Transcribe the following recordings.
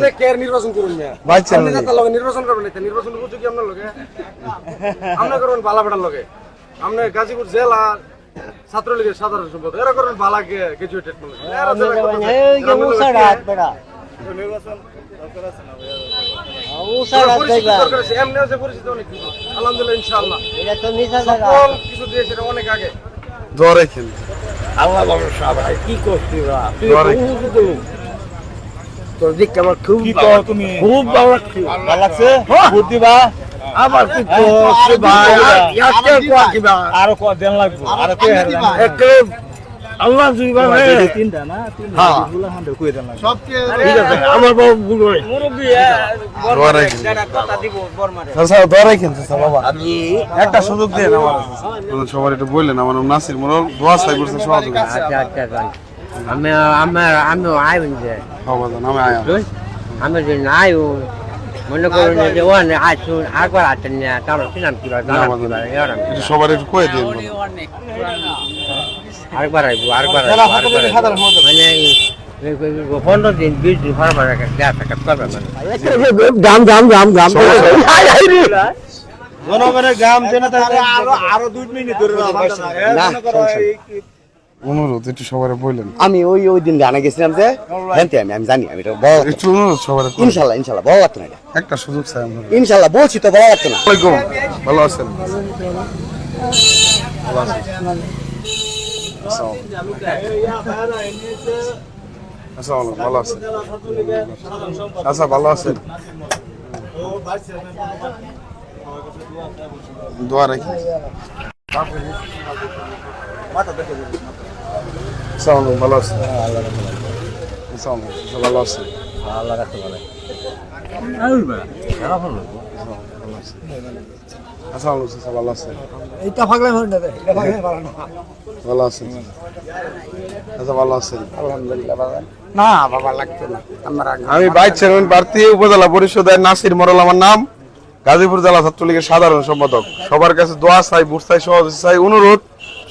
আপনি কে নির্বাচন করুন না ভাই আপনি নেতার লগে নির্বাচন করবেন না নির্বাচন উপযোগী আপনার লগে? আপনি করবেন বালাবেটার লগে। আপনি গাজীপুর জেলা ছাত্রলীগের সাধারণ সম্পাদক। এরা করবেন বালা গ্রাজুয়েটেড মানুষ এরা যারা করতেছে, এরা করেন কে- পরিচিত দরকার আছে, এমনিও যে পরিচিত অনেক কিছু। আলহামদুলিল্লাহ ইনশাআল্লাহ। সকল কিছু দিয়ে সেটা অনেক আগে। আল্লাহ কি করছি বা তুই দোয়া রাখেন। বহুত দূর। তোর আমার খুব কি কও তুমি? খুব ভালো লাগছে। ভালো লাগছে? ভোট দিবা? আবার কি করছি ভাই আর ইয়াকে কি ভাই? আরও ক দেন লাগবো। আরও কে হারলাম আল্লাহ দুই ভাই তিনটা না? তিনটা। হান্ডে কই দেন লাগবো। ঠিক আছে আমার বাবু ভুল হয় দোয়া রাখেন চাচা দোয়া রাখেন চাচা বাবা। আমি একটা সুযোগ দেন আমার। সবার একটু বললেন আমার নাসির মোরল দোয়া চাই করছে সহযোগিতা। আচ্ছা আচ্ছা ভাই আমি আমার আমি আইবেন যে আমি যদি না আইও মনে করুন যে ও না আসুন একবার আসেন না তাহলে সিনাম কি সবার একটু কয়ে দিন আরেকবার আইবো আরেকবার আইবো আইবো। মানে পনেরো দিন বিশ দিন পর একটা গ্যাস করবে মানে গাম গাম গাম গাম জনগণের গ্রাম জনতা আরও আরও দুই মিনিট ধরে অনুরোধ একটু সবার বললেন আমি ওই ওই দিন গানে গেছিলাম যে জানতে আমি আমি জানি আমি একটু অনুরোধ সবার ইনশাল্লাহ ইনশাল্লাহ বড় লাগতো না একটা সুযোগ চাই আমরা। ইনশাল্লাহ বলছি তো বড় লাগতো না। আসসালামাইকুম ভালো আছেন? ভালো আছেন? আচ্ছা ভালো আছেন? দোয়া রাখি। আসসালামু ভালো আছেন আসসালামু ভালো আছেন আসসালামু আলাইকুম ভালো আছেন এইটা ফাগলাই হই না এটা ফাগলাই পারে না। ভালো আছেন আচ্ছা ভালো আছেন না বাবা লাগতো না। আমার আমি বাইক চেয়ারম্যান প্রার্থী উপজেলা পরিষদের নাসির মরল আমার নাম। গাজীপুর জেলা ছাত্রলীগের সাধারণ সম্পাদক। সবার কাছে দোয়া চাই বুঝ চাই সহযোগী চাই অনুরোধ।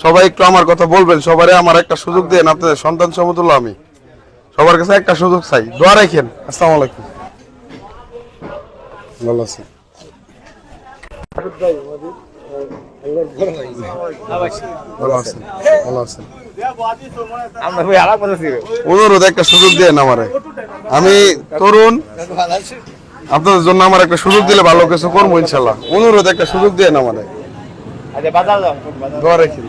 সবাই একটু আমার কথা বলবেন সবারই আমার একটা সুযোগ দেন, আপনাদের সন্তান সমতুল্য আমি। সবার কাছে একটা সুযোগ চাই, দোয়া রাখেন। আসসালামু আলাইকুম। ভালো অনুরোধ, একটা সুযোগ আমারে। আমি তরুণ, আপনাদের জন্য আমার একটা সুযোগ দিলে ভালো কিছু করব ইনশাল্লাহ। অনুরোধ, একটা সুযোগ দেন আমারে। আচ্ছা বাজার যাও দোয়া রাখি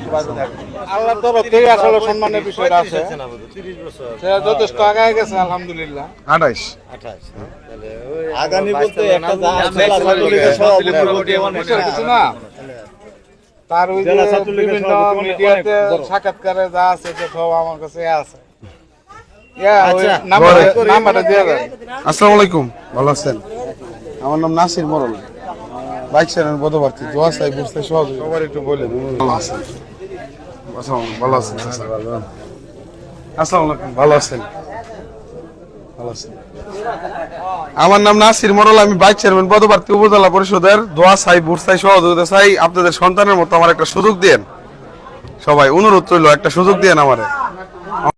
আল্লাহর তরফ থেকে আসলে সম্মানের বিষয়টা আছে। যথেষ্ট আগায় গেছে আলহামদুলিল্লাহ। আঠাইশ আগামী বলতে একটা জেলা ছাত্রলীগের সভাপতি বিষয় কিছু না? তার ওই বিভিন্ন মিডিয়াতে সাক্ষাৎকারে যা আছে যে সব আমার কাছে আছে। ইয়া, আচ্ছা। আসসালামু আলাইকুম। ভালো আছেন? আমার নাম নাসির মরল। বাইক চালান পদপ্রার্থী দোয়া চাই বুঝতে সহজ সবার একটু বললেন ভালো আছেন? ভালো আছেন? আসসালামু আলাইকুম। ভালো আছেন? ভালো আছেন। আমার নাম নাসির মরল আমি বাইক চেয়ারম্যান পদপ্রার্থী উপজেলা পরিষদের। দোয়া চাই বুট সহযোগিতা চাই। আপনাদের সন্তানের মতো আমার একটা সুযোগ দেন সবাই অনুরোধ রইল একটা সুযোগ দেন আমারে।